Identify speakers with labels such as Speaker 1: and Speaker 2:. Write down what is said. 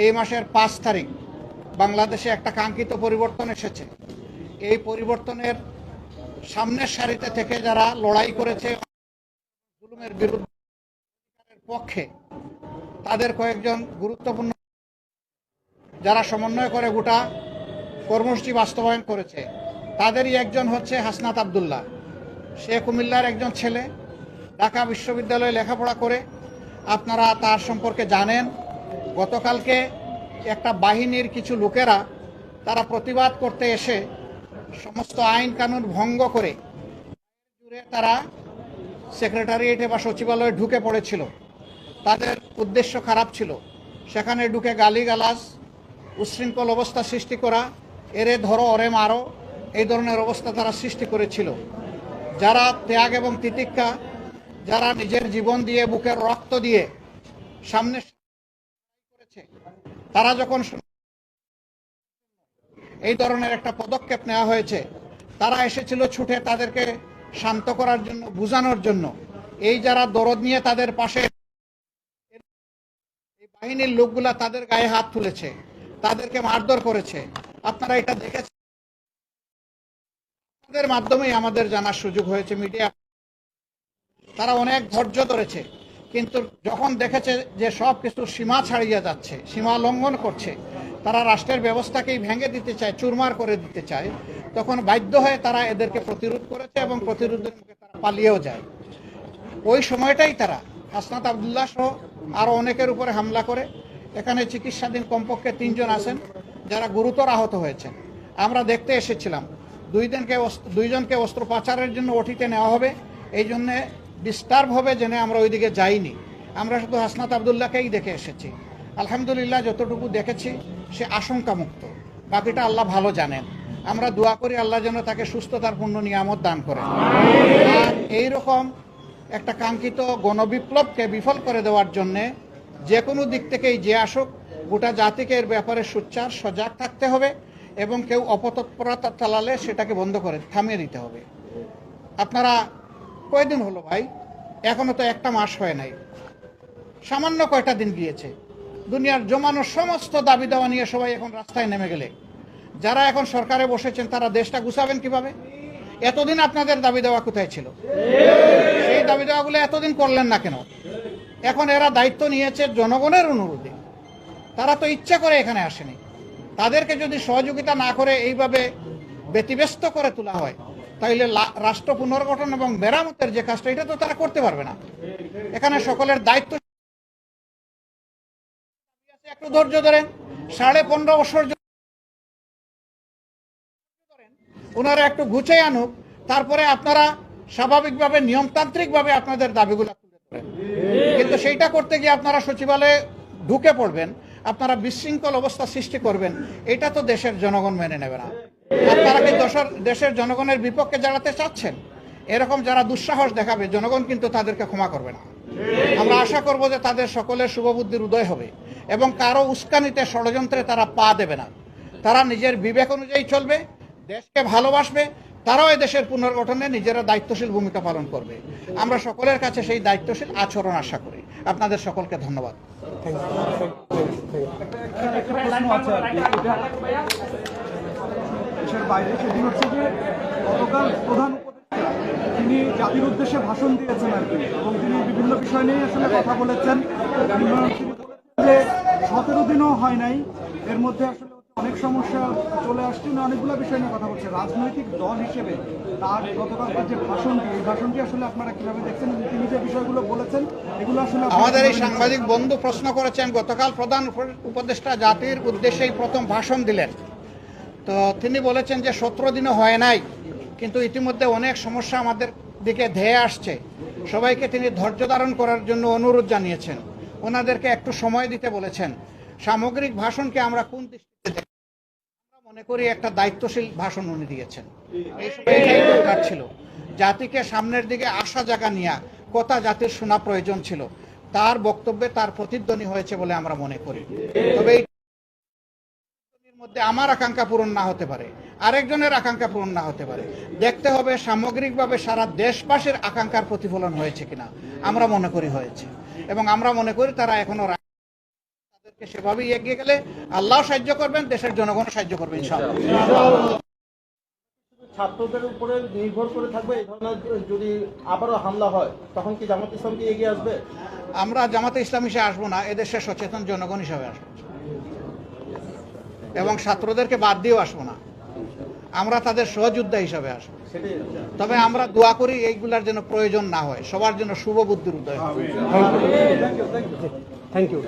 Speaker 1: এই মাসের পাঁচ তারিখ বাংলাদেশে একটা কাঙ্ক্ষিত পরিবর্তন এসেছে। এই পরিবর্তনের সামনের সারিতে থেকে যারা লড়াই করেছে, জুলুমের বিরুদ্ধে পক্ষে, তাদের কয়েকজন গুরুত্বপূর্ণ যারা সমন্বয় করে গোটা কর্মসূচি বাস্তবায়ন করেছে, তাদেরই একজন হচ্ছে হাসনাত আবদুল্লাহ। সে কুমিল্লার একজন ছেলে, ঢাকা বিশ্ববিদ্যালয়ে লেখাপড়া করে। আপনারা তার সম্পর্কে জানেন গতকালকে একটা বাহিনীর কিছু লোকেরা তারা প্রতিবাদ করতে এসে সমস্ত আইন কানুন ভঙ্গ করে জুড়ে তারা সেক্রেটারিয়েটে বা সচিবালয়ে ঢুকে পড়েছিল। তাদের উদ্দেশ্য খারাপ ছিল। সেখানে ঢুকে গালিগালাজ উচ্ছৃঙ্খল অবস্থা সৃষ্টি করা, এরে ধরো অরে মারো, এই ধরনের অবস্থা তারা সৃষ্টি করেছিল। যারা ত্যাগ এবং তিতিক্ষা, যারা নিজের জীবন দিয়ে বুকের রক্ত দিয়ে সামনে তারা যখন এই ধরনের একটা পদক্ষেপ নেওয়া হয়েছে, তারা এসেছিল ছুটে তাদেরকে শান্ত করার জন্য, বুঝানোর জন্য। এই যারা দরদ নিয়ে তাদের পাশে বাহিনীর লোকগুলা তাদের গায়ে হাত তুলেছে, তাদেরকে মারধর করেছে। আপনারা এটা দেখেছেন তাদের মাধ্যমেই আমাদের জানার সুযোগ হয়েছে মিডিয়া। তারা অনেক ধৈর্য ধরেছে। কিন্তু যখন দেখেছে যে সব কিছু সীমা ছাড়িয়ে যাচ্ছে, সীমা লঙ্ঘন করছে, তারা রাষ্ট্রের ব্যবস্থাকেই ভেঙে দিতে চায়, চুরমার করে দিতে চায়, তখন বাধ্য হয়ে তারা এদেরকে প্রতিরোধ করেছে এবং প্রতিরোধের মুখে তারা পালিয়েও যায়। ওই সময়টাই তারা হাসনাত আবদুল্লাহ সহ আরও অনেকের উপরে হামলা করে। এখানে চিকিৎসাধীন কমপক্ষে তিনজন আছেন, যারা গুরুতর আহত হয়েছেন। আমরা দেখতে এসেছিলাম, দুই দিনকে অস্ত্র- দুইজনকে অস্ত্রোপচারের জন্য ওটিতে নেওয়া হবে, এই জন্যে ডিস্টার্ব হবে জেনে আমরা ওইদিকে যাইনি। আমরা শুধু হাসনাত আবদুল্লাহকেই দেখে এসেছি। আলহামদুলিল্লাহ যতটুকু দেখেছি, সে আশঙ্কামুক্ত। বাকিটা আল্লাহ ভালো জানেন। আমরা দোয়া করি আল্লাহ যেন তাকে সুস্থতার পূর্ণ নিয়ামত দান করেন। আর এইরকম একটা কাঙ্ক্ষিত গণবিপ্লবকে বিফল করে দেওয়ার জন্যে যে কোনো দিক থেকেই যে আসুক, গোটা জাতিকে এর ব্যাপারে সোচ্চার, সজাগ থাকতে হবে এবং কেউ অপতৎপরতা চালালে সেটাকে বন্ধ করে থামিয়ে দিতে হবে। আপনারা কয়দিন হলো ভাই? এখনও তো একটা মাস হয় নাই। সামান্য কয়টা দিন গিয়েছে। দুনিয়ার জমানো সমস্ত দাবি দাওয়া নিয়ে সবাই এখন রাস্তায় নেমে গেলে। যারা এখন সরকারে বসেছেন, তারা দেশটা গুছাবেন কীভাবে? এতদিন আপনাদের দাবি দেওয়া কোথায় ছিল? সেই দাবি দেওয়াগুলো এতদিন করলেন না কেন? এখন এরা দায়িত্ব নিয়েছে জনগণের অনুরোধে। তারা তো ইচ্ছা করে এখানে আসেনি। তাদেরকে যদি সহযোগিতা না করে এইভাবে ব্যতিব্যস্ত করে তোলা হয় তাইলে রাষ্ট্র পুনর্গঠন এবং মেরামতের যে কাজটা, এটা তো তারা করতে পারবে না। এখানে সকলের দায়িত্ব একটু ধৈর্য ধরেন। সাড়ে পনেরো বছর ওনারা একটু গুছিয়ে আনুক, তারপরে আপনারা স্বাভাবিকভাবে, নিয়মতান্ত্রিকভাবে আপনাদের দাবিগুলো তুলে ধরেন। কিন্তু সেইটা করতে গিয়ে আপনারা সচিবালয়ে ঢুকে পড়বেন, আপনারা বিশৃঙ্খল অবস্থা সৃষ্টি করবেন, এটা তো দেশের জনগণ মেনে নেবে না। আপনারা কি দেশের দেশের জনগণের বিপক্ষে দাঁড়াতে চাচ্ছেন? এরকম যারা দুঃসাহস দেখাবে জনগণ কিন্তু তাদেরকে ক্ষমা করবে না। আমরা আশা করব যে তাদের সকলের শুভবুদ্ধির উদয় হবে এবং কারও উস্কানিতে ষড়যন্ত্রে তারা পা দেবে না। তারা নিজের বিবেক অনুযায়ী চলবে দেশকে ভালোবাসবে তারাও এই দেশের পুনর্গঠনে নিজেরা দায়িত্বশীল ভূমিকা পালন করবে। আমরা সকলের কাছে সেই দায়িত্বশীল আচরণ আশা করি। আপনাদের সকলকে ধন্যবাদ
Speaker 2: একটা প্রশ্ন আছে আর কি এটা দেশের বাইরে সেটি হচ্ছে যে গতকাল প্রধান উপদেষ্টা তিনি জাতির উদ্দেশ্যে ভাষণ দিয়েছেন আর কি এবং তিনি বিভিন্ন বিষয় নিয়ে আসলে কথা বলেছেন। যে সতেরো দিনও হয় নাই এর মধ্যে আসলে অনেক সমস্যা চলে আসছে না অনেকগুলো বিষয় নিয়ে কথা বলছে। রাজনৈতিক দল হিসেবে তার গতকালকার যে ভাষণটি এই ভাষণটি আসলে আপনারা কীভাবে দেখছেন তিনি যে বিষয়গুলো বলেছেন এগুলো আসলে
Speaker 1: আমাদের এই সাংবাদিক বন্ধু প্রশ্ন করেছেন গতকাল প্রধান উপ- উপদেষ্টা জাতির উদ্দেশ্যেই প্রথম ভাষণ দিলেন। তো তিনি বলেছেন যে সতেরো দিনও হয় নাই, কিন্তু ইতিমধ্যে অনেক সমস্যা আমাদের দিকে ধেয়ে আসছে। সবাইকে তিনি ধৈর্য ধারণ করার জন্য অনুরোধ জানিয়েছেন। ওনাদেরকে একটু সময় দিতে বলেছেন। সামগ্রিক ভাষণকে আমরা কোন দৃষ্টিতে? আমরা মনে করি একটা দায়িত্বশীল ভাষণ উনি দিয়েছেন। এই দরকার ছিল। জাতিকে সামনের দিকে আশা জায়গা নিয়ে কথা জাতির শোনা প্রয়োজন ছিল। তার বক্তব্যে তার প্রতিধ্বনি হয়েছে বলে আমরা মনে করি। তবে মধ্যে আমার আকাঙ্ক্ষা পূরণ না হতে পারে আরেকজনের আকাঙ্ক্ষা পূরণ না হতে পারে। দেখতে হবে সামগ্রিকভাবে সারা দেশবাসীর আকাঙ্ক্ষার প্রতিফলন হয়েছে কিনা আমরা মনে করি হয়েছে। এবং আমরা মনে করি তারা এখনও তাদেরকে সেভাবেই এগিয়ে গেলে আল্লাহ সাহায্য করবেন দেশের জনগণ সাহায্য করবে
Speaker 3: ছাত্রদের উপরে নির্ভর করে থাকবে এই ধরনের যদি আবারও হামলা হয় তখন কি জামাত ইসলাম কি এগিয়ে আসবে?
Speaker 1: আমরা জামাতে ইসলাম হিসেবে আসব না এদেশের সচেতন জনগণ হিসাবে আসব। এবং ছাত্রদেরকে বাদ দিয়েও আসব না। আমরা তাদের সহযোদ্ধা হিসাবে আসব। তবে আমরা দোয়া করি এইগুলার যেন প্রয়োজন না হয় সবার জন্য শুভ বুদ্ধির উদয়
Speaker 2: থ্যাংক ইউ